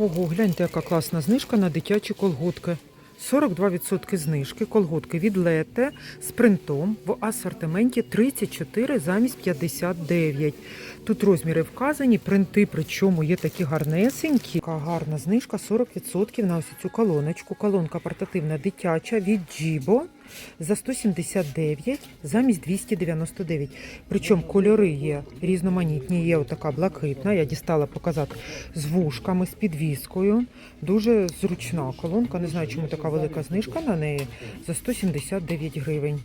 Ого, гляньте, яка класна знижка на дитячі колготки. 42% знижки, колготки від Лете з принтом в асортименті 34 замість 59. Тут розміри вказані, принти, причому є такі гарнесенькі. Така гарна знижка 40% на ось цю колоночку. Колонка портативна дитяча від Джібо за 179 замість 299. Причому кольори є різноманітні. Є отака блакитна, я дістала показати з вушками, з підвіскою. Дуже зручна колонка. Не знаю, чому така велика знижка на неї за 179 гривень.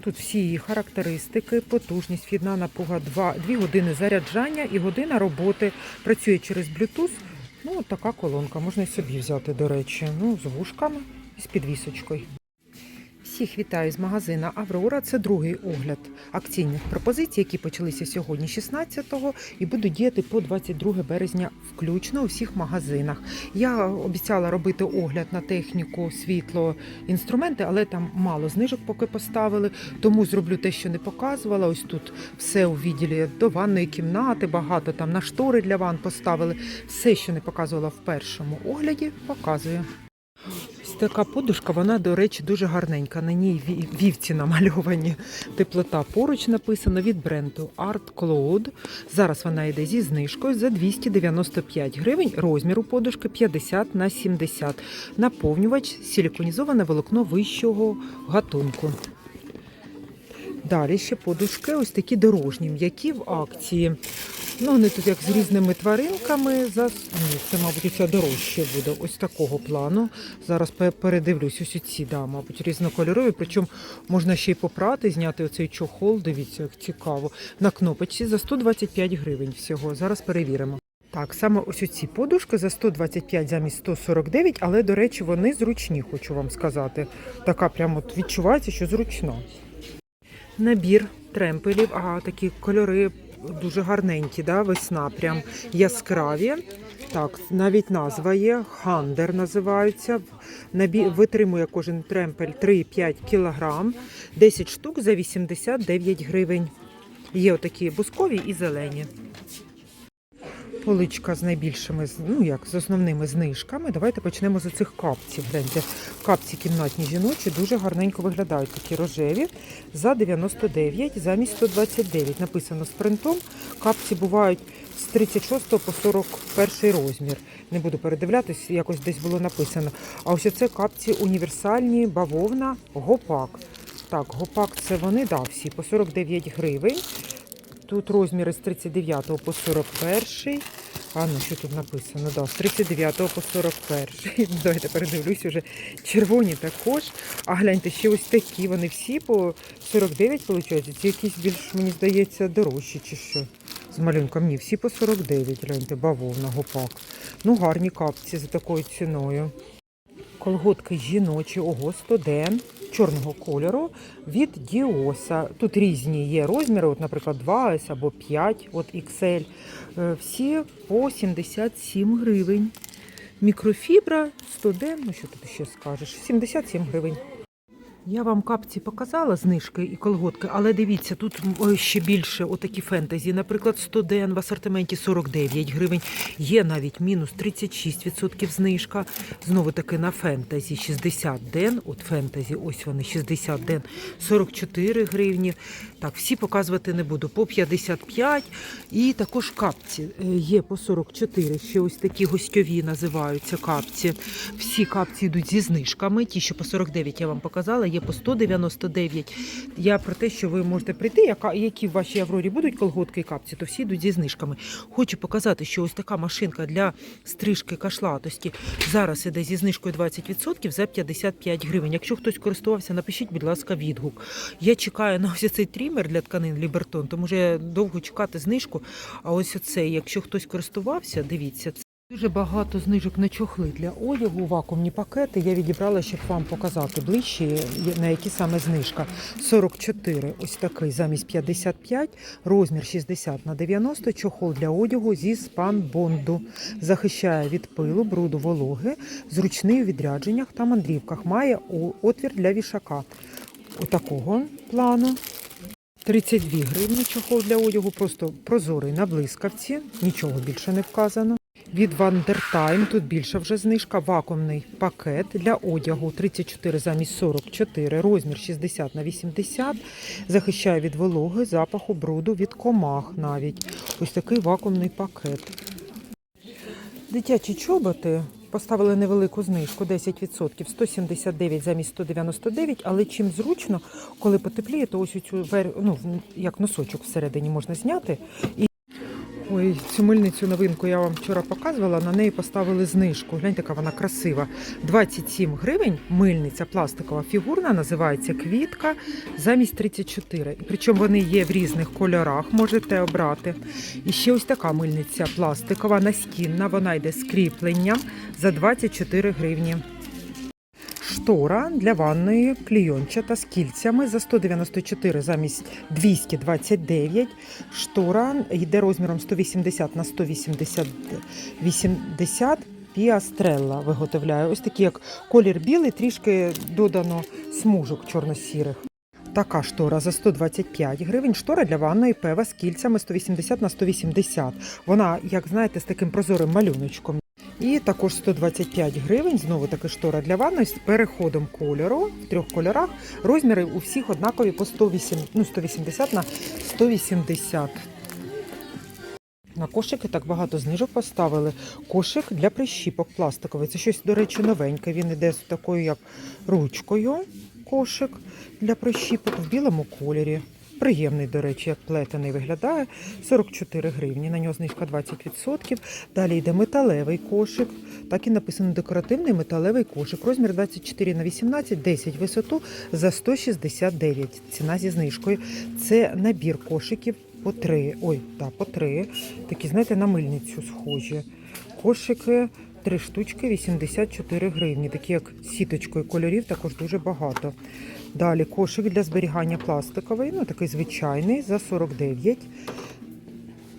Тут всі її характеристики, потужність, вхідна напуга, 2, 2 години заряджання і година роботи. Працює через Bluetooth. Ну, така колонка. Можна і собі взяти, до речі. Ну, з вушками і з підвісочкою. Всіх вітаю з магазина Аврора. Це другий огляд акційних пропозицій, які почалися сьогодні, 16-го, і будуть діяти по 22 березня, включно у всіх магазинах. Я обіцяла робити огляд на техніку, світло, інструменти, але там мало знижок поки поставили. Тому зроблю те, що не показувала. Ось тут все у відділі до ванної кімнати, багато там на штори для ванн поставили. Все, що не показувала в першому огляді, показую. Ось така подушка, вона, до речі, дуже гарненька. На ній вівці намальовані. Теплота поруч написано від бренду Art Cloud. Зараз вона йде зі знижкою за 295 гривень. Розмір у подушки 50 на 70. Наповнювач силіконізоване волокно вищого гатунку. Далі ще подушки, ось такі дорожні, м'які в акції. Ну, вони тут як з різними тваринками. За... Ні, це, мабуть, усе дорожче буде. Ось такого плану. Зараз передивлюсь, ось ці, да, мабуть, різнокольорові. Причому можна ще й попрати, зняти оцей чохол. Дивіться, як цікаво. На кнопочці за 125 гривень всього. Зараз перевіримо. Так, саме ось ці подушки за 125 замість 149, але, до речі, вони зручні, хочу вам сказати. Така прямо відчувається, що зручно. Набір тремпелів, а такі кольори дуже гарненькі, да? весна, прям яскраві. Так, навіть назва є, хандер називаються. Набі... Витримує кожен тремпель 3,5 кг, 10 штук за 89 гривень. Є отакі бускові і зелені. Поличка з найбільшими, ну як з основними знижками. Давайте почнемо з цих капців. Гляньте, капці кімнатні жіночі дуже гарненько виглядають. Такі рожеві за 99 замість 129. Написано з принтом. Капці бувають з 36 по 41 розмір. Не буду передивлятись, якось десь було написано. А ось оце капці універсальні, бавовна, гопак. Так, гопак це вони, да, всі по 49 гривень. Тут розміри з 39 по 41. А ну що тут написано? Да, з 39 по 41. Давайте передивлюсь уже. Червоні також. А гляньте, ще ось такі. Вони всі по 49, виходить. Ці якісь більш, мені здається, дорожчі чи що. З малюнком. Ні, всі по 49. Гляньте, бавовна, гопак. Ну, гарні капці за такою ціною. Колготки жіночі, ого, 100 ден чорного кольору від Діоса. Тут різні є розміри, от, наприклад, 2S або 5, от XL. Е, Всі по 77 гривень. Мікрофібра 100 ден, ну що тут ще скажеш, 77 гривень. Я вам капці показала знижки і колготки, але дивіться, тут ще більше отакі фентезі. Наприклад, 100 ден в асортименті 49 гривень. Є навіть мінус 36% знижка. Знову таки на фентезі 60 ден. От фентезі, ось вони 60 ден, 44 гривні. Так, всі показувати не буду. По 55 і також капці е, є по 44. Ще ось такі гостьові називаються капці. Всі капці йдуть зі знижками. Ті, що по 49 я вам показала, є по 199. Я про те, що ви можете прийти, які в вашій Аврорі будуть колготки і капці, то всі йдуть зі знижками. Хочу показати, що ось така машинка для стрижки кашлатості зараз іде зі знижкою 20% за 55 гривень. Якщо хтось користувався, напишіть, будь ласка, відгук. Я чекаю на ось цей трімер для тканин Лібертон, тому я довго чекати знижку. А ось оцей, якщо хтось користувався, дивіться, це дуже багато знижок на чохли для одягу, вакуумні пакети. Я відібрала, щоб вам показати ближче, на які саме знижка. 44, ось такий замість 55, розмір 60 на 90, чохол для одягу зі спан бонду. Захищає від пилу, бруду, вологи, зручний у відрядженнях та мандрівках. Має отвір для вішака. Отакого плану. 32 гривні чохол для одягу, просто прозорий на блискавці, нічого більше не вказано. від Вандертайм. Тут більша вже знижка. Вакуумний пакет для одягу 34 замість 44, розмір 60 на 80. Захищає від вологи, запаху, бруду, від комах навіть. Ось такий вакуумний пакет. Дитячі чоботи поставили невелику знижку 10%, 179 замість 199, але чим зручно, коли потепліє, то ось цю вер... ну, як носочок всередині можна зняти. І... Ой, цю мильницю новинку я вам вчора показувала, на неї поставили знижку. Гляньте, яка вона красива. 27 гривень мильниця пластикова фігурна, називається квітка замість 34. Причому вони є в різних кольорах, можете обрати. І ще ось така мильниця пластикова, настінна, вона йде з за 24 гривні. Штора для ванної клійончата з кільцями за 194 замість 229. Штора йде розміром 180 на 180 піастрелла виготовляє. Ось такі як колір білий, трішки додано смужок чорно-сірих. Така штора за 125 гривень. Штора для ванної пева з кільцями 180 на 180. Вона, як знаєте, з таким прозорим малюночком. І також 125 гривень. Знову таки штора для ванної з переходом кольору в трьох кольорах. Розміри у всіх однакові по 108, ну, 180 на 180. На кошики так багато знижок поставили. Кошик для прищіпок пластиковий. Це щось, до речі, новеньке. Він іде з такою як ручкою. Кошик для прищіпок в білому кольорі. Приємний, до речі, як плетений виглядає. 44 гривні. На нього знижка 20%. Далі йде металевий кошик. Так і написано декоративний металевий кошик. Розмір 24 на 18, 10 висоту за 169. Ціна зі знижкою. Це набір кошиків по 3. Ой, так, по 3. Такі, знаєте, на мильницю схожі. Кошики. Три штучки 84 гривні. Такі як сіточкою кольорів, також дуже багато. Далі кошик для зберігання пластиковий, ну такий звичайний, за 49.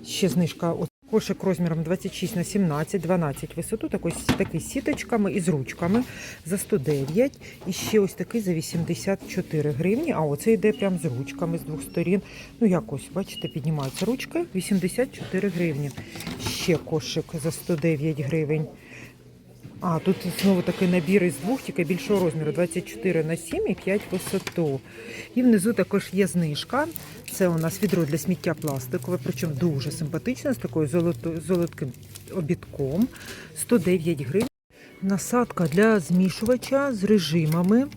Ще знижка. Кошик розміром 26 на 17, 12 висоту, такий, такий з сіточками і з ручками за 109. І ще ось такий за 84 гривні. А оце йде прям з ручками з двох сторін. Ну якось, бачите, піднімаються ручки 84 гривні. Ще кошик за 109 гривень. А, тут знову такий набір із двох, тільки більшого розміру 24 на 7 і 5 висоту. І внизу також є знижка. Це у нас відро для сміття пластикове, причому дуже симпатичне, з такою золотим обідком. 109 гривень. Насадка для змішувача з режимами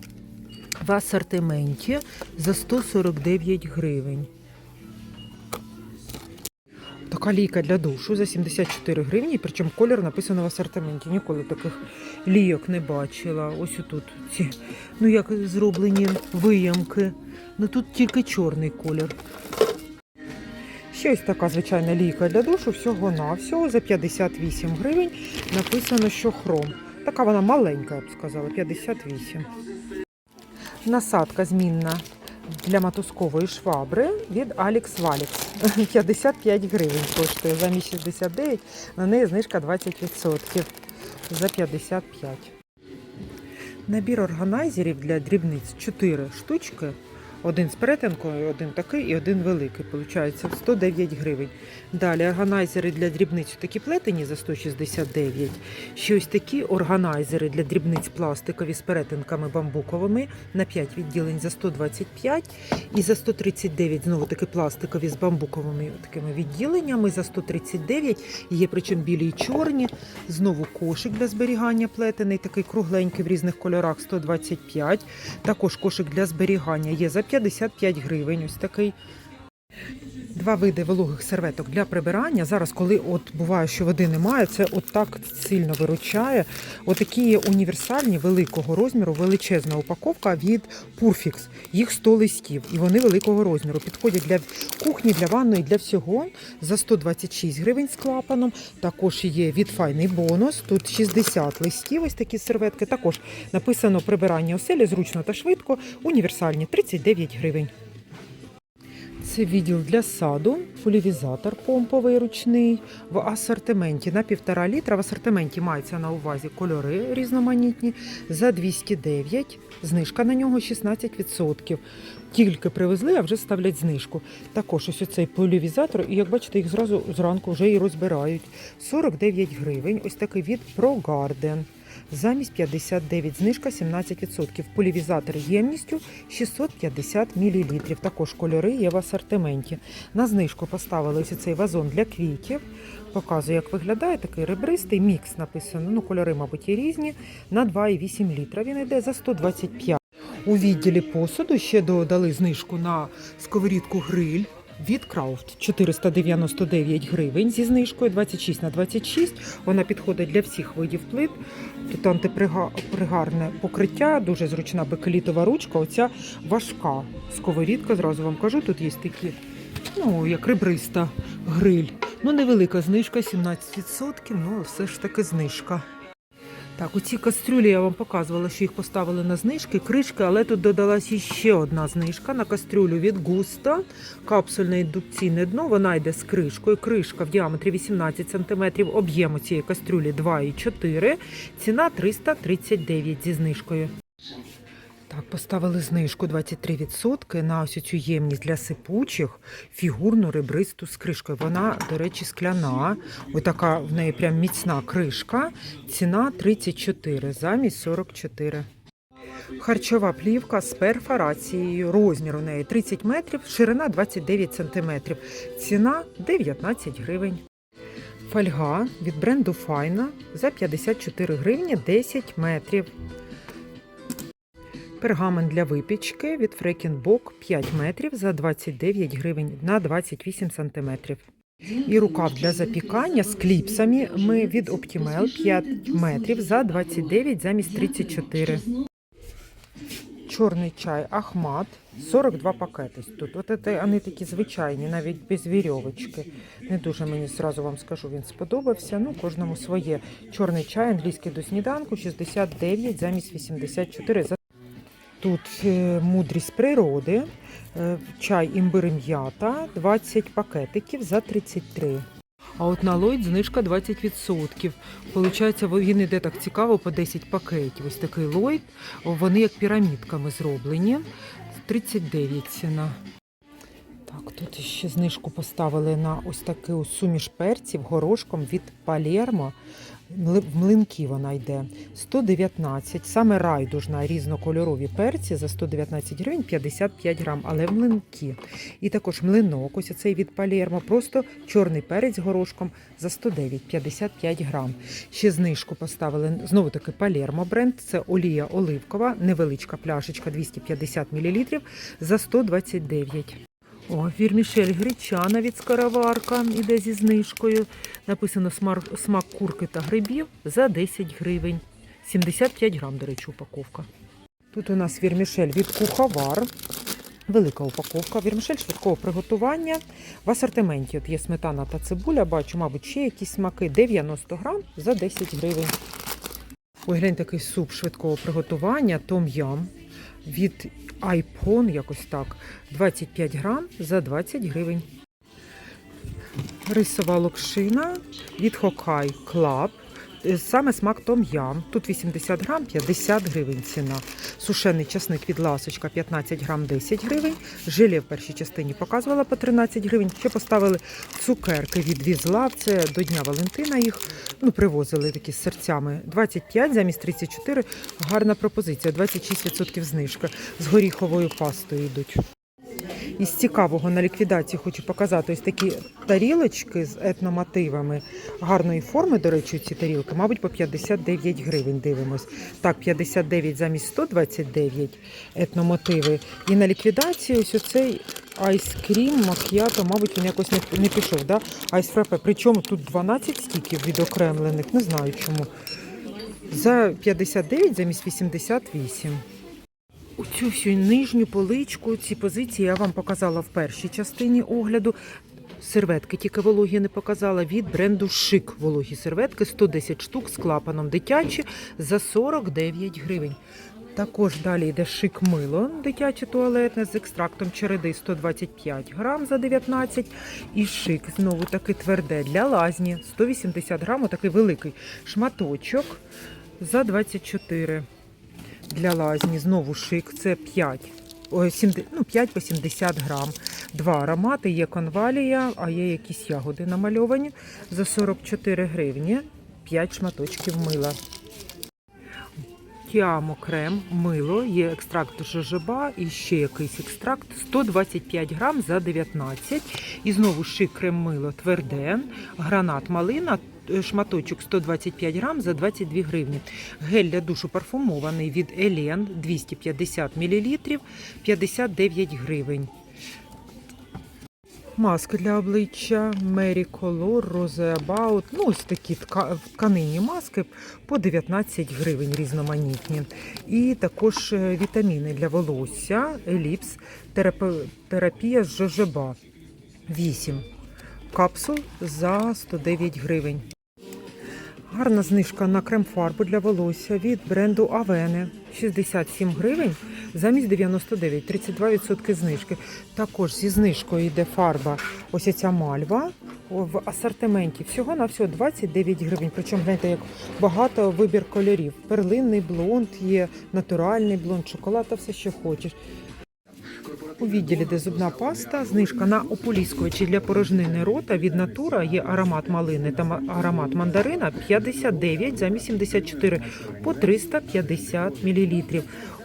в асортименті за 149 гривень. Така лійка для душу за 74 гривні, причому колір написано в асортименті. Ніколи таких лійок не бачила. Ось тут ці, ну як зроблені виямки. Ну тут тільки чорний колір. Ще ось така звичайна лійка для душу, всього на всього за 58 гривень. Написано, що хром. Така вона маленька, я б сказала, 58. Насадка змінна для мотузкової швабри від Alex Valix. 55 гривень коштує. Замість 69, на неї знижка 20% за 55. Набір органайзерів для дрібниць 4 штучки. Один з перетинкою, один такий і один великий. Получається 109 гривень. Далі органайзери для дрібниць такі плетені за 169. Ще ось такі органайзери для дрібниць пластикові з перетинками бамбуковими на 5 відділень за 125. І за 139 знову таки пластикові з бамбуковими такими відділеннями за 139. Є причому білі і чорні. Знову кошик для зберігання плетений, такий кругленький в різних кольорах 125. Також кошик для зберігання є за 55 гривень. Ось такий. Два види вологих серветок для прибирання. Зараз, коли от буває, що води немає, це от так сильно виручає. Отакі універсальні великого розміру, величезна упаковка від Purfix. Їх 100 листів, і вони великого розміру. Підходять для кухні, для ванної, для всього за 126 гривень з клапаном. Також є від файний бонус. Тут 60 листів. Ось такі серветки. Також написано прибирання оселі зручно та швидко. Універсальні 39 гривень. Це відділ для саду, пульвізатор помповий ручний в асортименті на півтора літра. В асортименті мається на увазі кольори різноманітні за 209. Знижка на нього 16%. Тільки привезли, а вже ставлять знижку. Також ось оцей полівізатор, і як бачите, їх зразу зранку вже і розбирають. 49 гривень. Ось такий від ProGarden. Замість 59 знижка 17%. Полівізатор ємністю 650 мл. Також кольори є в асортименті. На знижку поставили ось цей вазон для квітів. Показую, як виглядає такий ребристий мікс написано. Ну, кольори, мабуть, є різні. На 2,8 літра. Він йде за 125. У відділі посуду ще додали знижку на сковорідку гриль. Від Крафт 499 гривень зі знижкою 26 на 26. Вона підходить для всіх видів плит. Тут антипригарне покриття, дуже зручна бекелітова ручка. Оця важка сковорідка. Зразу вам кажу, тут є такі, ну як ребриста гриль. Ну невелика знижка, 17%, ну все ж таки знижка. Так, у ці кастрюлі я вам показувала, що їх поставили на знижки, кришки, але тут додалась ще одна знижка на кастрюлю від Густа. Капсульне індукційне дно. Вона йде з кришкою. Кришка в діаметрі 18 см, об'єму цієї кастрюлі 2,4. Ціна 339 зі знижкою. Так, поставили знижку 23% на ось цю ємність для сипучих, фігурну ребристу з кришкою. Вона, до речі, скляна. Ось така в неї прям міцна кришка. Ціна 34 замість 44. Харчова плівка з перфорацією. Розмір у неї 30 метрів, ширина 29 сантиметрів. Ціна 19 гривень. Фольга від бренду Файна за 54 гривні 10 метрів. Пергамент для випічки від Фрекінбок 5 метрів за 29 гривень на 28 сантиметрів. І рукав для запікання з кліпсами ми від Optimal 5 метрів за 29 замість 34. Чорний чай Ахмат 42 пакети тут. От це вони такі звичайні, навіть без вірьовочки. Не дуже мені зразу вам скажу, він сподобався. Ну, кожному своє. Чорний чай англійський до сніданку 69 замість 84. Тут е, мудрість природи, е, чай імбир м'ята 20 пакетиків за 33. А от на Лойд знижка 20%. Получається, він іде так цікаво по 10 пакетів. Ось такий Лойд. Вони як пірамідками зроблені. 39 ціна. Так, тут ще знижку поставили на ось таку суміш перців горошком від Палермо. В млинки вона йде 119. Саме райдужна різнокольорові перці за 119 гривень 55 грам, але в млинки. І також млинок, ось цей від Палермо, просто чорний перець горошком за 109 55 грам. Ще знижку поставили знову таки Палермо бренд. Це олія оливкова, невеличка пляшечка 250 мл за 129. О, вірмішель гречана від скороварка іде зі знижкою. Написано смак, курки та грибів за 10 гривень. 75 грам, до речі, упаковка. Тут у нас вірмішель від куховар. Велика упаковка. Вірмішель швидкого приготування. В асортименті от є сметана та цибуля. Бачу, мабуть, ще якісь смаки. 90 грам за 10 гривень. Ой, глянь, такий суп швидкого приготування. Том-ям від Айпон, якось так. 25 грам за 20 гривень. Рисова локшина від Хокай Клаб. Е, Саме смак том ям. Тут 80 грам, 50 гривень ціна. Сушений часник від ласочка 15 грам, 10 гривень. Желе в першій частині показувала по 13 гривень. Ще поставили цукерки від Візлав. Це до Дня Валентина їх ну, привозили такі з серцями. 25 замість 34. Гарна пропозиція. 26% знижка. З горіховою пастою йдуть. Із цікавого на ліквідації хочу показати ось такі тарілочки з етномотивами гарної форми, до речі, ці тарілки, мабуть, по 59 гривень дивимось. Так, 59 замість 129 етномотиви. І на ліквідації ось оцей айскрім, мак'ято, мабуть, він якось не, не пішов, да? айсфрапе. Причому тут 12 стіків відокремлених, не знаю чому. За 59 замість 88. Оцю всю нижню поличку, ці позиції я вам показала в першій частині огляду. Серветки тільки вологі не показала від бренду Шик. Вологі серветки 110 штук з клапаном дитячі за 49 гривень. Також далі йде шик мило дитяче туалетне з екстрактом череди 125 грам за 19. І шик знову таки тверде для лазні 180 грам, такий великий шматочок за 24. Для лазні знову шик це 5. Ой, 70, ну, 5 по 70 грам. Два аромати, є конвалія, а є якісь ягоди намальовані за 44 гривні. 5 шматочків мила. Тіамо крем, мило, є екстракт жожоба і ще якийсь екстракт 125 грам за 19. І знову шик крем мило тверде, гранат малина, шматочок 125 грам за 22 гривні. Гель для душу парфумований від Елен 250 мл 59 гривень. Маски для обличчя Mary Color, Rose About. Ну, ось такі тка- тканинні маски по 19 гривень різноманітні. І також е, вітаміни для волосся, еліпс, терапія з жожоба. 8 капсул за 109 гривень. Гарна знижка на крем-фарбу для волосся від бренду Авене 67 гривень замість 99, 32% знижки. Також зі знижкою йде фарба. Ось ця мальва в асортименті. Всього на всього 29 гривень. Причому знаєте, як багато вибір кольорів. Перлинний блонд є, натуральний блонд, шоколад та все, що хочеш. У відділі, де зубна паста, знижка на ополіскувачі для порожнини рота від натура є аромат малини та аромат мандарина 59 замість 74 по 350 мл.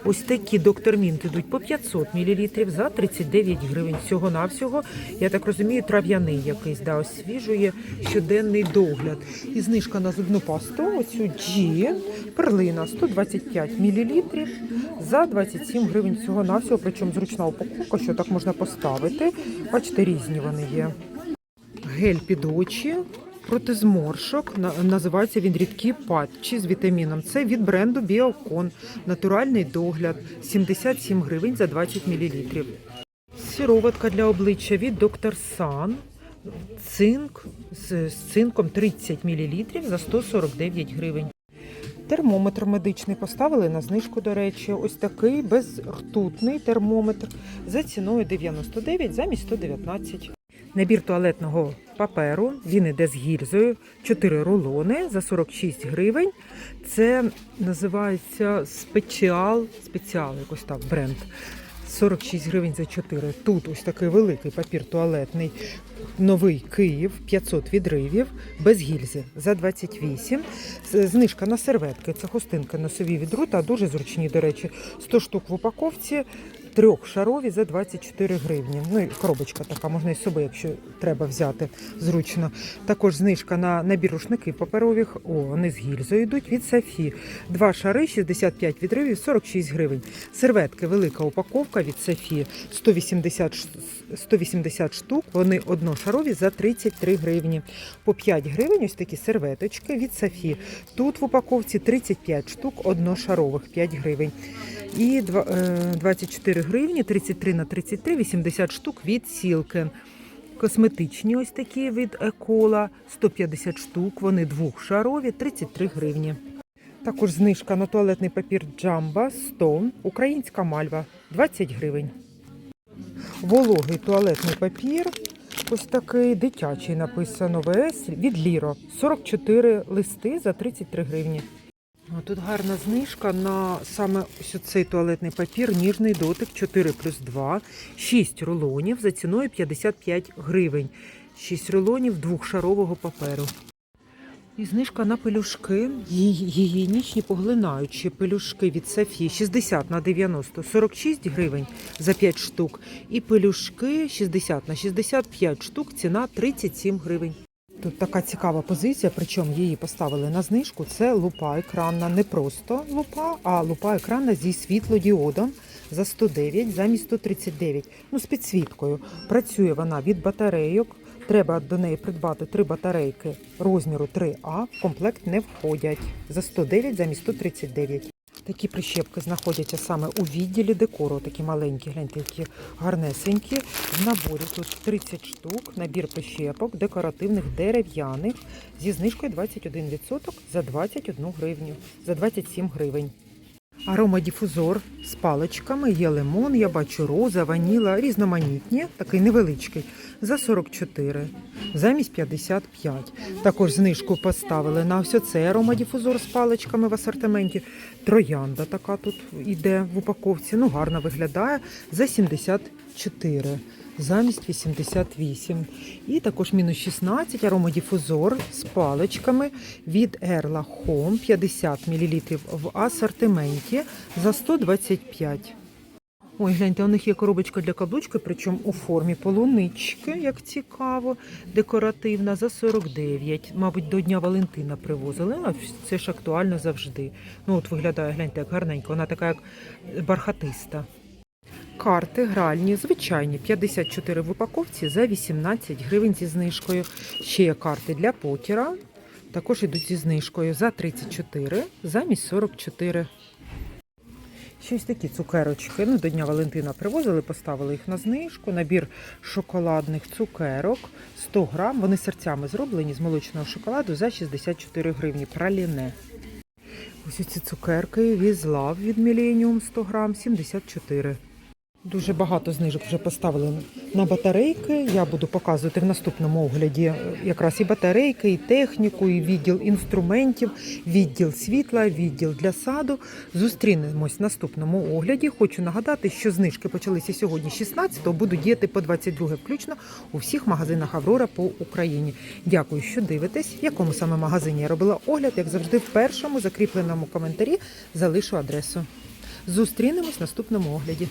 Ось такі доктор Мінт ідуть по 500 мл за 39 гривень. Всього навсього, я так розумію, трав'яний якийсь да, освіжує щоденний догляд. І знижка на зубну пасту, оцю G, перлина 125 мл за 27 гривень всього навсього, причому зручна упаковка, що так можна поставити. Бачите, різні вони є. Гель під очі проти зморшок. Називається він рідкі патчі з вітаміном. Це від бренду Біокон. Натуральний догляд. 77 гривень за 20 мл. Сіроватка для обличчя від Доктор Сан. Цинк з, цинком 30 мл за 149 гривень. Термометр медичний поставили на знижку, до речі. Ось такий безртутний термометр за ціною 99 замість 119. Набір туалетного паперу. Він іде з гільзою. 4 рулони за 46 гривень. Це називається спеціал, спеціал, якось так, бренд. 46 гривень за 4. Тут ось такий великий папір туалетний. Новий Київ 500 відривів без гільзи за 28. Знижка на серветки. Це хустинка носові від рута, дуже зручні, до речі. 100 штук в упаковці, трьохшарові за 24 гривні. Ну і коробочка така, можна і з собою, якщо треба взяти зручно. Також знижка на набір рушників паперових. О, вони з гільзою йдуть від Сафі. Два шари, 65 відривів, 46 гривень. Серветки, велика упаковка від Сафі, 180, ш- 180 штук. Вони одношарові за 33 гривні. По 5 гривень ось такі серветочки від Сафі. Тут в упаковці 35 штук одношарових, 5 гривень. І е, 24 гривні, 33 на 33, 80 штук від Сілкен. Косметичні ось такі від Екола, 150 штук, вони двохшарові, 33 гривні. Також знижка на туалетний папір Джамба 100, українська мальва 20 гривень. Вологий туалетний папір, ось такий дитячий написано ВС від Ліро. 44 листи за 33 гривні. А Тут гарна знижка на саме ось цей туалетний папір, ніжний дотик 4 плюс 2, 6 рулонів за ціною 55 гривень. 6 рулонів двохшарового паперу. І знижка на пелюшки, гі- гігієнічні поглинаючі пелюшки від Сафі 60 на 90, 46 гривень за 5 штук. І пелюшки 60 на 65 штук, ціна 37 гривень. Тут така цікава позиція, причому її поставили на знижку. Це лупа екранна, не просто лупа, а лупа екранна зі світлодіодом за 109 замість 139. Ну, з підсвіткою. Працює вона від батарейок. Треба до неї придбати три батарейки розміру 3А. В комплект не входять за 109 замість 139. Такі прищепки знаходяться саме у відділі декору. Такі маленькі, гляньте, які гарнесенькі. В наборі тут 30 штук, набір прищепок, декоративних дерев'яних зі знижкою 21% за 21 гривню, за 27 гривень. Аромадіфузор з паличками. Є лимон, я бачу роза, ваніла, різноманітні, такий невеличкий, за 44, замість 55. Також знижку поставили на ось це аромадіфузор з паличками в асортименті. Троянда така тут іде в упаковці. Ну, гарно виглядає за 74. Замість 88. І також мінус 16 аромадіфузор з паличками від Erla Home 50 мл в асортименті за 125. Ой, гляньте, у них є коробочка для каблучки, причому у формі полунички, як цікаво, декоративна за 49. Мабуть, до Дня Валентина привозили, а це ж актуально завжди. Ну, от виглядає, гляньте, як гарненько, вона така як бархатиста. Карти гральні, звичайні, 54 в упаковці за 18 гривень зі знижкою. Ще є карти для покера, також йдуть зі знижкою за 34, замість 44. Щось такі цукерочки. Ну, до Дня Валентина привозили, поставили їх на знижку. Набір шоколадних цукерок 100 грам. Вони серцями зроблені з молочного шоколаду за 64 гривні. Праліне. Ось ці цукерки Візлав від Millennium 100 грам 74. Дуже багато знижок вже поставили на батарейки. Я буду показувати в наступному огляді якраз і батарейки, і техніку, і відділ інструментів, відділ світла, відділ для саду. Зустрінемось в наступному огляді. Хочу нагадати, що знижки почалися сьогодні 16-го, будуть діяти по 22 включно у всіх магазинах Аврора по Україні. Дякую, що дивитесь. В якому саме магазині я робила огляд, як завжди, в першому закріпленому коментарі залишу адресу. Зустрінемось в наступному огляді.